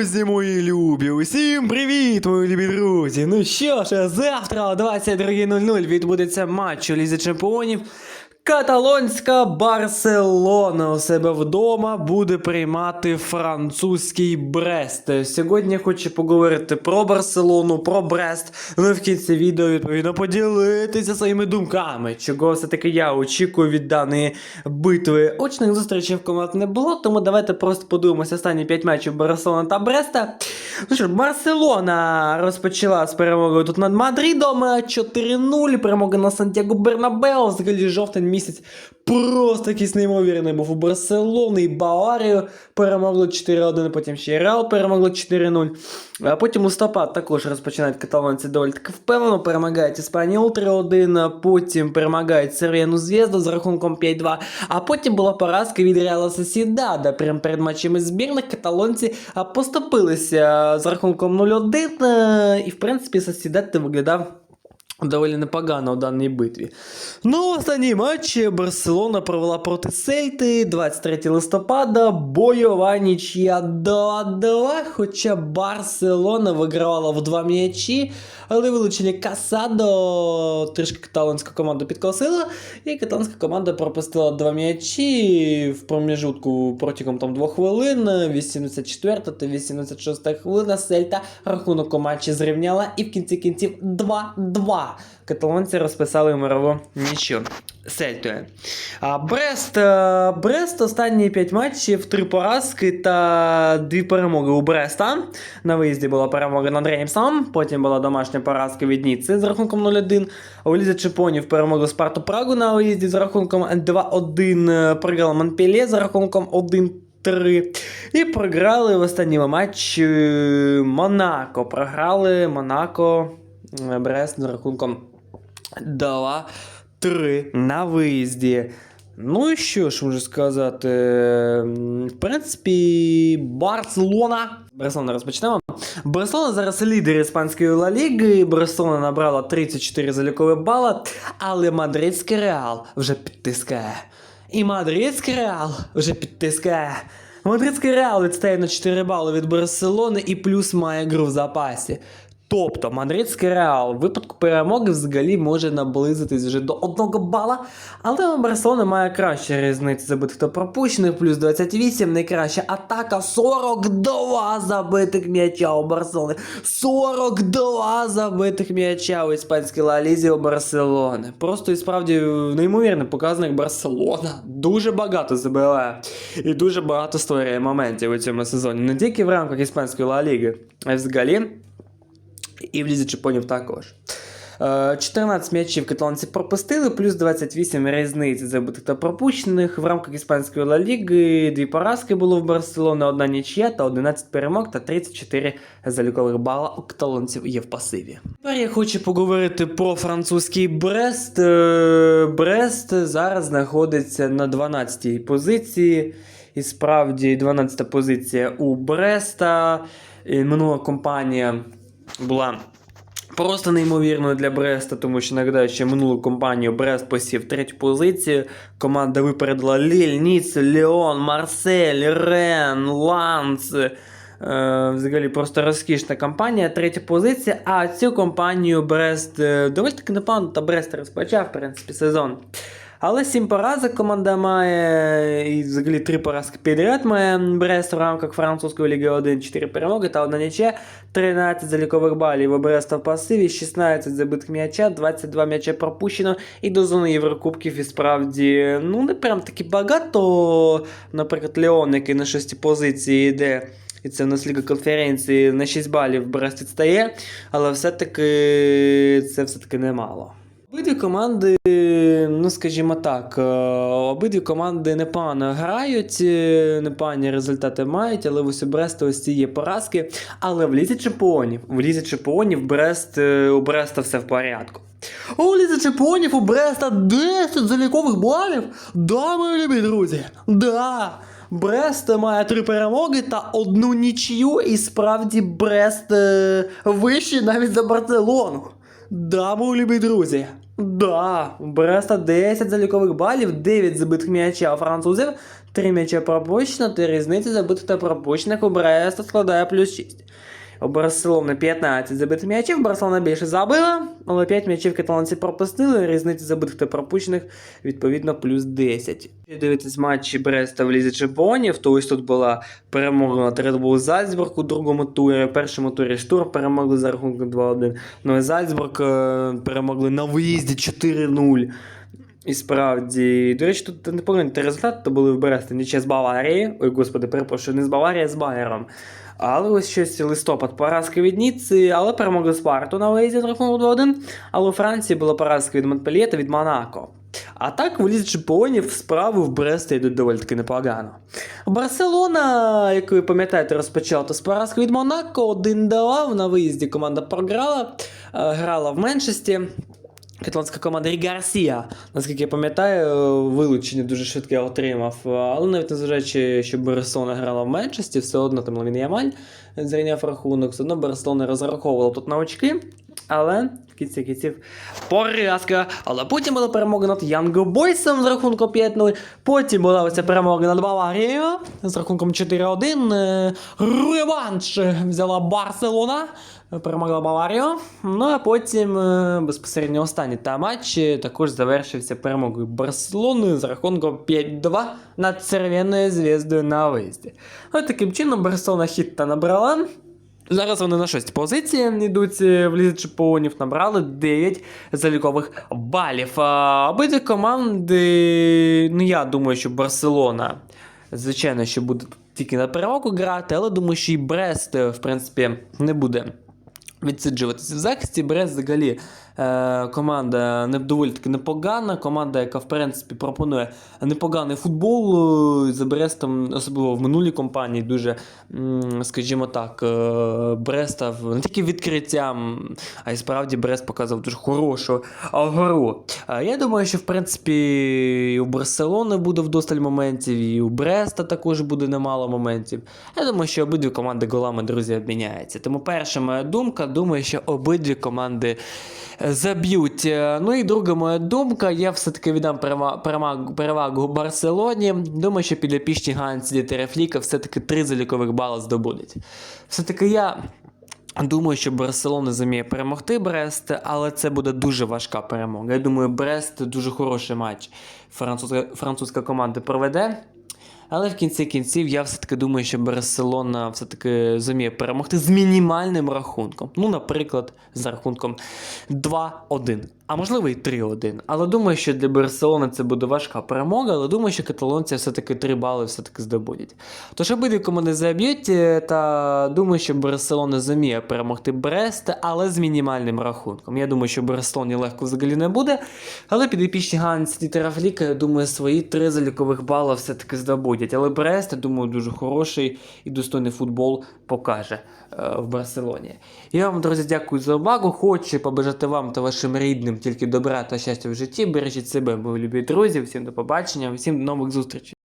Друзі мої любі, усім привіт, мої любі друзі. Ну що ж, завтра о 22.00 відбудеться матч у Лізі Чемпіонів. Каталонська Барселона у себе вдома буде приймати французький Брест. Сьогодні я хочу поговорити про Барселону, про Брест. Ну і в кінці відео відповідно поділитися своїми думками, чого все-таки я очікую від даної битви. Очних зустрічей в команд не було, тому давайте просто подивимося останні 5 матчів Барселона та Бреста. Ну що Барселона розпочала з перемогою тут над Мадридом 4-0. Перемога на Сантьяго Бернабео. Взагалі жовтень місяць просто якийсь неймовірний був у Барселони і Баварію. Перемогли 4-1, потім ще і Реал перемогли 4-0. А потім листопад також розпочинають каталонці доволі таки впевнено. Перемагають Іспаніол 3-1, потім перемагають Сервіану Зв'язду з рахунком 5-2. А потім була поразка від Реала Сосідада. Прямо перед матчами збірних каталонці а, поступилися з рахунком 0-1. е, І в принципі Сосідад виглядав. Доволі непогано у даній битві. Ну, останній матч Барселона провела проти Сельти 23 листопада. Бойова нічия 2-2. Хоча Барселона вигравала в два м'ячі, але вилучення Касадо трішки каталонська команда підкосила, і каталонська команда пропустила два м'ячі в проміжутку протягом там двох хвилин. 84 та 86 хвилина Сельта рахунок у матчі зрівняла і в кінці кінців 2-2. Каталонці розписали мирову нічю. Сельтою. А Брест, е, Брест останні 5 матчів, 3 поразки та 2 перемоги у Бреста. На виїзді була перемога над Реймсом, потім була домашня поразка від Ніци з рахунком 0-1. У Лізі Чепонів перемогли Спарту Прагу на виїзді з рахунком 2-1. е, Програли Монпельє з рахунком 1 3. І програли в останньому матчі Монако. Програли Монако Брест з рахунком 2-3 на виїзді. Ну і що ж можу сказати? В принципі, Барселона. Барселона розпочнемо. Барселона зараз лідер іспанської Ла Ліги. Барселона набрала 34 залікові бала, але мадридський реал вже підтискає. І мадридський реал вже підтискає. Мадридський реал відстає на 4 бали від Барселони і плюс має гру в запасі. Тобто мадридський реал в випадку перемоги взагалі може наблизитись вже до 1 бала, але у Барселони має краща різниця забитих та пропущених, плюс 28, найкраща атака 42 забитих м'яча у Барселони. 42 забитих м'яча у іспанській Ла Лізі у Барселони. Просто і справді неймовірний показник Барселона. Дуже багато забиває і дуже багато створює моментів у цьому сезоні. Не тільки в рамках іспанської Ла Ліги, а й взагалі. І в Лізі Чемпіонів також. Е, 14 м'ячів каталонці пропустили, плюс 28 різниць забитих та пропущених. В рамках іспанської Ла Ліги дві поразки було в Барселони, одна нічия та 11 перемог та 34 залікових бала у каталонців є в пасиві. Тепер я хочу поговорити про французький Брест. Е, Брест зараз знаходиться на 12-й позиції. І справді 12-та позиція у Бреста. Минула компанія була просто неймовірною для Бреста, тому що нагадаю, що минулу компанію Брест посів третю позицію. Команда випередила Ліль, Ніц, Леон, Марсель, Рен, Ланц. Е, Взагалі просто розкішна компанія, третя позиція. А цю компанію Брест е, доволі таки непогано, та Брест розпочав, в принципі, сезон. Але сім поразок команда має, і взагалі три поразки підряд має Брест в рамках французької ліги 1, 4 перемоги та одна нічия, 13 залікових балів у Бреста в пасиві, 16 забитих м'яча, 22 м'яча пропущено і до зони Єврокубків і справді ну не прям таки багато. Наприклад, Леон, який на шостій позиції йде. І це в нас ліга конференції на 6 балів Брест відстає, але все-таки це все-таки немало. Обидві команди, ну скажімо так, е, обидві команди непогано грають, е, непогані результати мають, але ось у Бреста ось ці є поразки. Але в лізі чемпіонів, в лізі чемпіонів Брест, е, у Бреста все в порядку. У лізі чемпіонів у Бреста 10 залікових балів. Да, мої любі друзі, да. Брест має три перемоги та одну нічию, і справді Брест вищий навіть за Барселону. Да, мої любі друзі. Да, Бреста 10 залікових балів, 9 забитих м'яча у французів 3 м'яча пропущено, 3 різниці забитих та пропущених у Бреста складає плюс 6. У Барселони 15 забитих м'ячів, Барселона більше забила, але 5 м'ячів каталонці пропустили, різниця забитих та пропущених відповідно плюс 10. Якщо дивитись матчі Бреста в Лізі Чемпіонів, то ось тут була перемога Red Bull Зальцбург у другому турі, в першому турі Штур перемогли за рахунком 2-1. Ну і Зальцбург е, перемогли на виїзді 4-0. І справді, до речі, тут непоганий результат, то були в Бресті нічия з Баварії. Ой, господи, перепрошую, не з Баварії, а з Байером. Але ось щось листопад поразка від Ніцци, але перемогли Спарту на виїзді з рахунку 2-1. Але у Франції була поразка від Монпельє та від Монако. А так в лізі чемпіонів справи в Бресті йдуть доволі таки непогано. Барселона, як ви пам'ятаєте, розпочала з поразки від Монако, 1-2 на виїзді команда програла, е, грала в меншості. Каталонська команда Рі Гарсія, наскільки я пам'ятаю, вилучення дуже швидке отримав. Але навіть незважаючи, що Барселона грала в меншості, все одно там Ламін Ямаль зрівняв рахунок, все одно Барселона розраховувала тут на очки. Але в кінці кінців поразка. Але потім була перемога над Янго Бойсом з рахунком 5-0. Потім була оця перемога над Баварією з рахунком 4-1. Е, Реванш взяла Барселона. Перемогла Баварію. Ну а потім е, безпосередньо останній та матч е, також завершився перемогою Барселони з рахунком 5-2 над Червоною зв'язкою на виїзді. От таким чином Барселона хіт та набрала. Зараз вони на 6 позиції йдуть е, в лізі чемпіонів, набрали 9 залікових балів. Обидві команди, ну я думаю, що Барселона, звичайно, що буде тільки на перемогу грати, але думаю, що і Брест, е, в принципі, не буде відсиджуватися в захисті. Брест взагалі команда не доволі таки непогана. Команда, яка в принципі пропонує непоганий футбол. е, За Брестом, особливо в минулій компанії, дуже, скажімо так, е, Брест став не тільки відкриттям, а й справді Брест показав дуже хорошу гру. Е, Я думаю, що в принципі і у Барселони буде вдосталь моментів, і у Бреста також буде немало моментів. Я думаю, що обидві команди голами, друзі, обміняються. Тому перша моя думка, думаю, що обидві команди е, заб'ють. Е, Ну і друга моя думка, я все-таки віддам перевагу Барселоні. Думаю, що підопічні Ганці Дітерефліка все-таки три залікових бали здобудуть. Все-таки я. Думаю, що Барселона зуміє перемогти Брест, але це буде дуже важка перемога. Я думаю, Брест дуже хороший матч французька, французька команда проведе. Але в кінці кінців я все-таки думаю, що Барселона все-таки зуміє перемогти з мінімальним рахунком. Ну, наприклад, з рахунком 2-1, а можливо і 3-1. Але думаю, що для Барселони це буде важка перемога, але думаю, що каталонці все-таки 3 бали все-таки здобудуть. Тож обидві команди заб'ють, е, та думаю, що Барселона зуміє перемогти Брест, але з мінімальним рахунком. Я думаю, що Барселоні легко взагалі не буде. Але підопічні Ганс і Терафліка, я думаю, свої три залікових бала все-таки здобудять. Але Брест, я думаю, дуже хороший і достойний футбол покаже е, в Барселоні. Я вам, друзі, дякую за увагу. Хочу побажати вам та вашим рідним тільки добра та щастя в житті. Бережіть себе, мої любі друзі. Всім до побачення, всім до нових зустрічей.